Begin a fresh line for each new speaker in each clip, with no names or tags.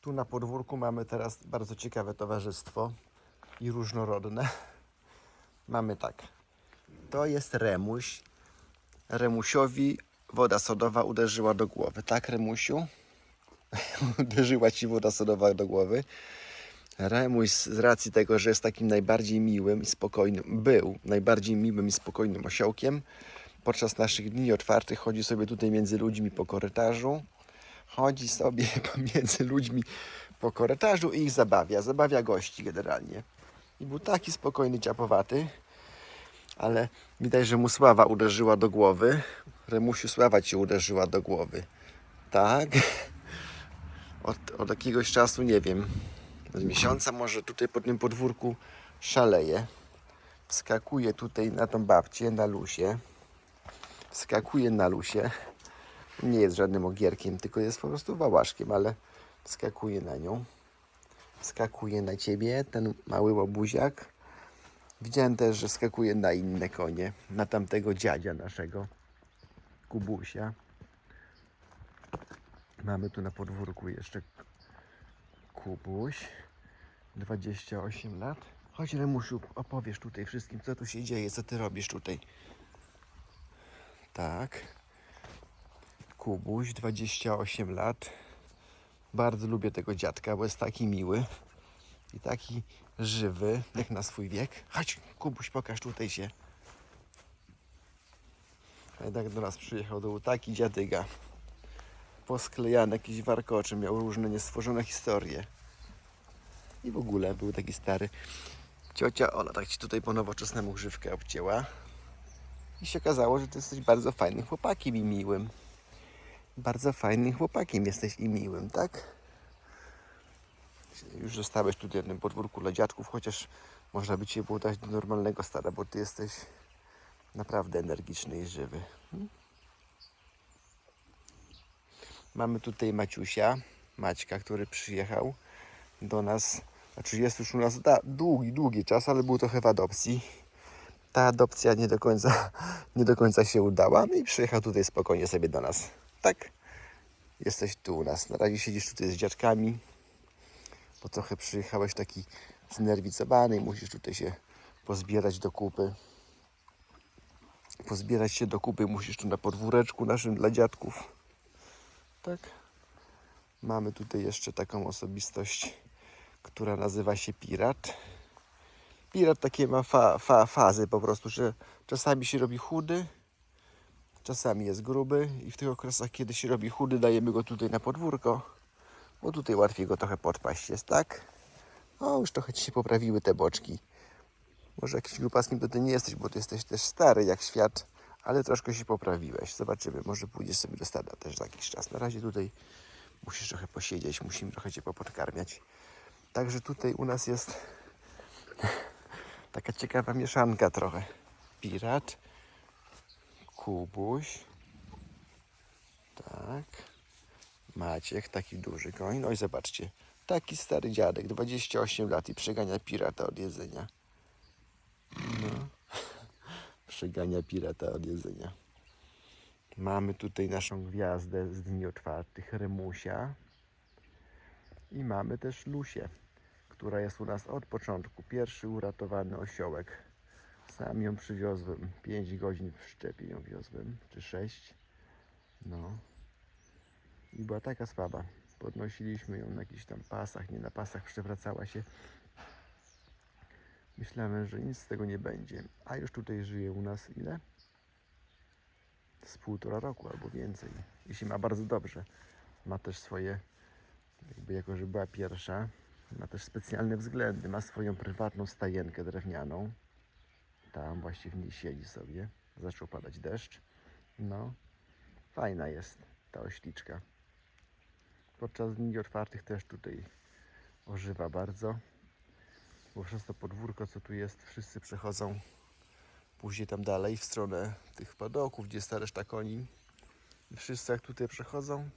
Tu na podwórku mamy teraz bardzo ciekawe towarzystwo i różnorodne. Mamy tak. To jest remuś. Remusiowi woda sodowa uderzyła do głowy. Tak, Remusiu? uderzyła ci woda sodowa do głowy. Remuś z racji tego, że jest takim najbardziej miłym i spokojnym, był najbardziej miłym i spokojnym osiołkiem, podczas naszych dni otwartych chodzi sobie tutaj między ludźmi po korytarzu. Chodzi sobie pomiędzy ludźmi po korytarzu i ich zabawia. Zabawia gości generalnie. I był taki spokojny, ciapowaty, ale widać, że mu sława uderzyła do głowy. Remusiu, sława ci uderzyła do głowy. Tak? Od, od jakiegoś czasu, nie wiem, od miesiąca może tutaj po tym podwórku szaleje. Wskakuje tutaj na tą babcię, na Lusię. Wskakuje na Lusię. Nie jest żadnym ogierkiem, tylko jest po prostu wałaszkiem, ale wskakuje na nią. Wskakuje na ciebie, ten mały łobuziak. Widziałem też, że skakuje na inne konie. Na tamtego dziadzia naszego, Kubusia. Mamy tu na podwórku jeszcze Kubuś, 28 lat. Chodź Remusiu, opowiesz tutaj wszystkim, co tu się dzieje, co ty robisz tutaj. Tak. Kubuś, 28 lat. Bardzo lubię tego dziadka, bo jest taki miły i taki żywy, jak na swój wiek. Chodź, Kubuś, pokaż tutaj się. A jednak do nas przyjechał, to był taki dziadyga. Posklejany, jakiś warkoczy, miał różne niestworzone historie. I w ogóle był taki stary. Ciocia, ona tak ci tutaj po nowoczesnemu grzywkę obcięła. I się okazało, że ty jesteś bardzo fajnym chłopakiem i miłym. Bardzo fajnym chłopakiem jesteś i miłym, tak? Już zostałeś tutaj na tym podwórku dla dziadków, chociaż można by cię było dać do normalnego stada, bo ty jesteś naprawdę energiczny i żywy. Hmm? Mamy tutaj Maciusia, Maćka, który przyjechał do nas. Znaczy jest już u nas da, długi, długi czas, ale był trochę w adopcji. Ta adopcja nie do końca, nie do końca się udała no i przyjechał tutaj spokojnie sobie do nas. Tak? Jesteś tu u nas. Na razie siedzisz tutaj z dziadkami, bo trochę przyjechałeś taki znerwicowany i musisz tutaj się pozbierać do kupy. Pozbierać się do kupy musisz tu na podwóreczku naszym dla dziadków. Tak? Mamy tutaj jeszcze taką osobistość, która nazywa się Pirat. Pirat takie ma fa, fa, fazy po prostu, że czasami się robi chudy, czasami jest gruby i w tych okresach, kiedy się robi chudy, dajemy go tutaj na podwórko, bo tutaj łatwiej go trochę podpaść jest, tak? O, już trochę ci się poprawiły te boczki. Może jakimś grupaskiem to ty nie jesteś, bo ty jesteś też stary jak świat, ale troszkę się poprawiłeś. Zobaczymy, może pójdziesz sobie do stada też za jakiś czas. Na razie tutaj musisz trochę posiedzieć, musimy trochę cię popodkarmiać. Także tutaj u nas jest taka ciekawa mieszanka trochę. Pirat, Kubuś, tak, Maciek, taki duży koń. No i zobaczcie, taki stary dziadek, 28 lat i przegania pirata od jedzenia. No. Przegania pirata od jedzenia. Mamy tutaj naszą gwiazdę z dni otwartych, Remusia. I mamy też Lusię, która jest u nas od początku. Pierwszy uratowany osiołek. Sam ją przywiozłem. 5 godzin w szczepie ją wiozłem, czy 6. No. I była taka słaba. Podnosiliśmy ją na jakichś tam pasach, nie na pasach, przewracała się. Myślałem, że nic z tego nie będzie. A już tutaj żyje u nas ile? Z półtora roku albo więcej. I się ma bardzo dobrze. Ma też swoje, jakby jako, że była pierwsza, ma też specjalne względy. Ma swoją prywatną stajenkę drewnianą. Tam właśnie w niej siedzi sobie. Zaczął padać deszcz. No, fajna jest ta ośliczka. Podczas dni otwartych też tutaj ożywa bardzo bo przez to podwórko, co tu jest, wszyscy przechodzą później tam dalej w stronę tych padoków, gdzie jest ta reszta koni. Wszyscy jak tutaj przechodzą,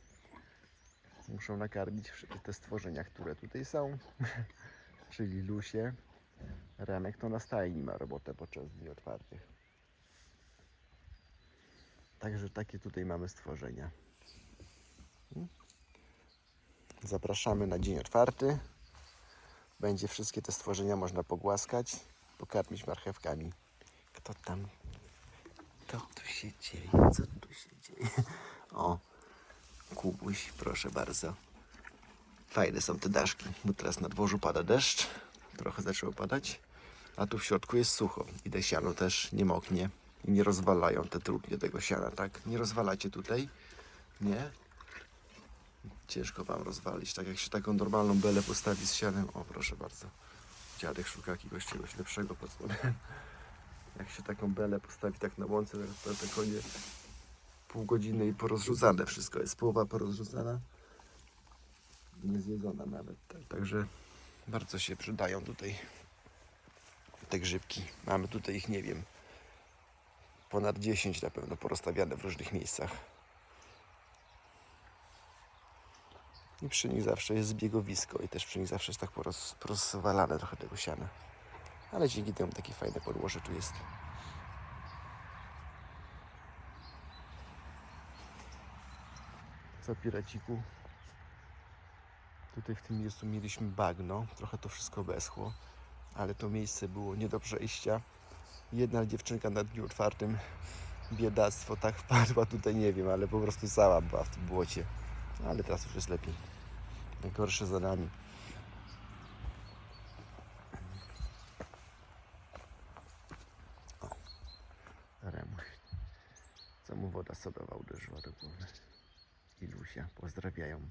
muszą nakarmić te stworzenia, które tutaj są, czyli Lusie. Remek to na stajni ma robotę podczas dni otwartych. Także takie tutaj mamy stworzenia. Zapraszamy na dzień otwarty. Będzie wszystkie te stworzenia można pogłaskać, pokarmić marchewkami. Kto tam? Co tu się dzieje? Co tu się dzieje? O, Kubuś, proszę bardzo. Fajne są te daszki, bo teraz na dworzu pada deszcz. Trochę zaczęło padać. A tu w środku jest sucho. I te siano też nie moknie. I nie rozwalają te trudnie tego siana, tak? Nie rozwalacie tutaj. Nie? Ciężko wam rozwalić. Tak jak się taką normalną belę postawi z sianem. O, proszę bardzo. Dziadek szuka jakiegoś czegoś lepszego pod. Jak się taką belę postawi tak na łące, to te konie pół godziny i porozrzucane wszystko jest. Połowa porozrzucana. Nie zjedzona nawet. Tak, także bardzo się przydają tutaj te grzybki. Mamy tutaj ich, nie wiem, ponad 10 na pewno porozstawiane w różnych miejscach. I przy nich zawsze jest zbiegowisko i też przy nich zawsze jest tak poroz, porozwalane trochę tego siana. Ale dzięki temu takie fajne podłoże tu jest. Co piraciku? Tutaj w tym miejscu mieliśmy bagno, trochę to wszystko beschło, ale to miejsce było nie do przejścia. Jedna dziewczynka na dniu otwartym, biedactwo, tak wpadła tutaj, nie wiem, ale po prostu cała była w tym błocie. Ale teraz już jest lepiej. Najgorsze za nami. O, Remuś. Co mu woda sodowa uderzyła do głowy. Ilusia, pozdrawiają.